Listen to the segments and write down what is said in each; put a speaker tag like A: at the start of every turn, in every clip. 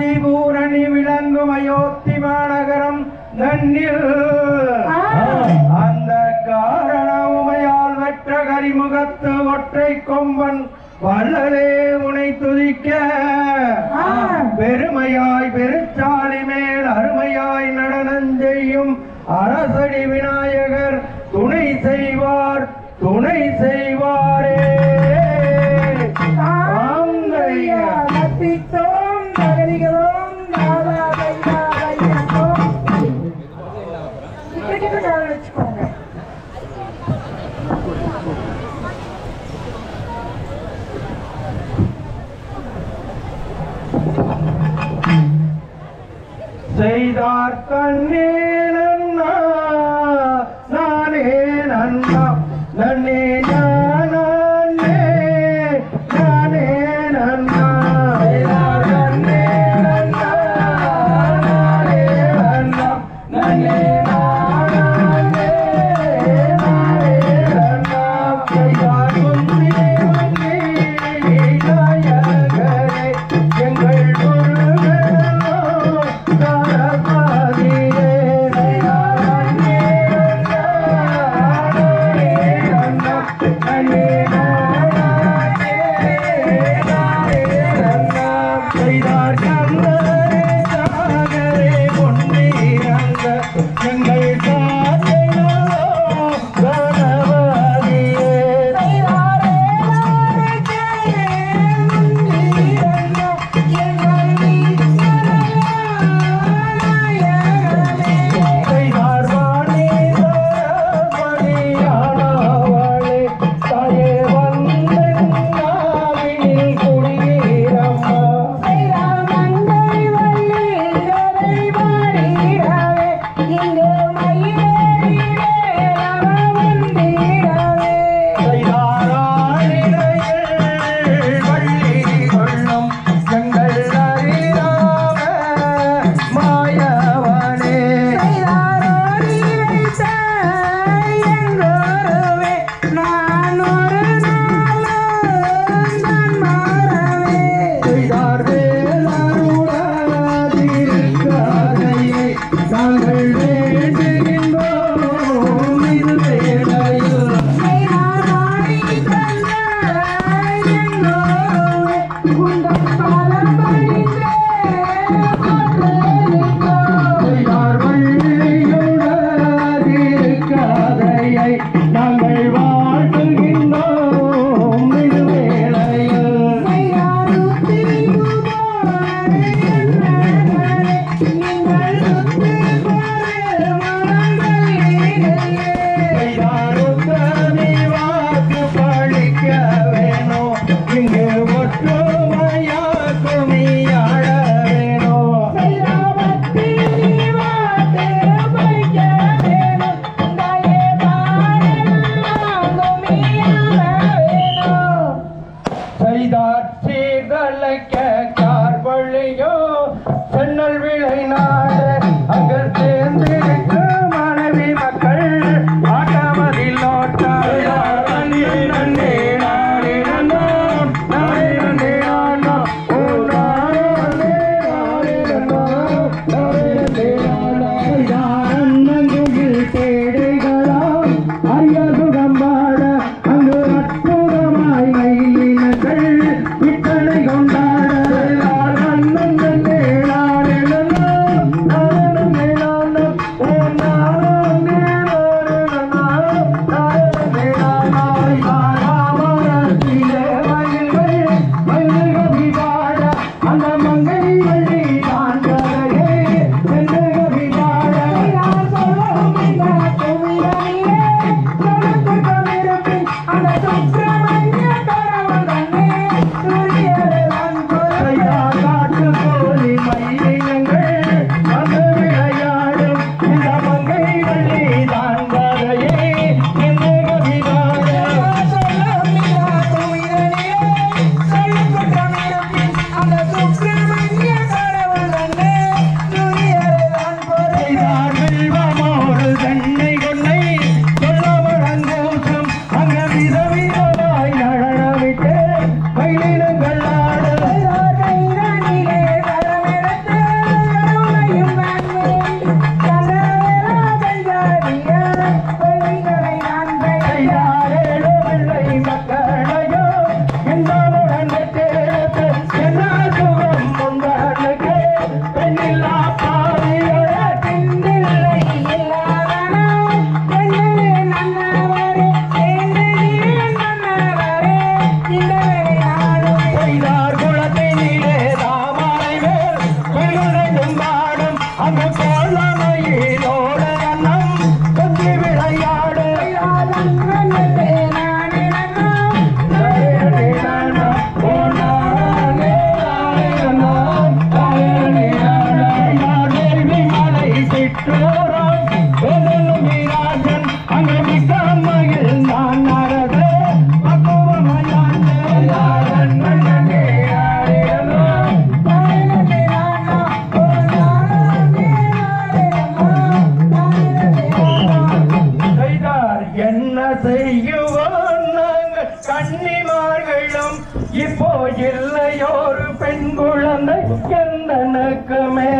A: ஆதி பூரணி விளங்கும் அயோத்தி மாநகரம் நன்னில். அந்த காரண உமையால் வெற்ற கரிமுகத்து ஒற்றை கொம்பன் வல்லலே உனை துதிக்க. பெருமையாய் பெருச்சாலை மேல் அருமையாய் நடனஞ்செய்யும் அரசடி விநாயகர் துணை செய்வார் துணை செய்வார். மலைவா அன்னிமார்களும் இப்போ இல்லையோரு பெண் குழந்தை எந்தனுக்குமே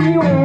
A: mil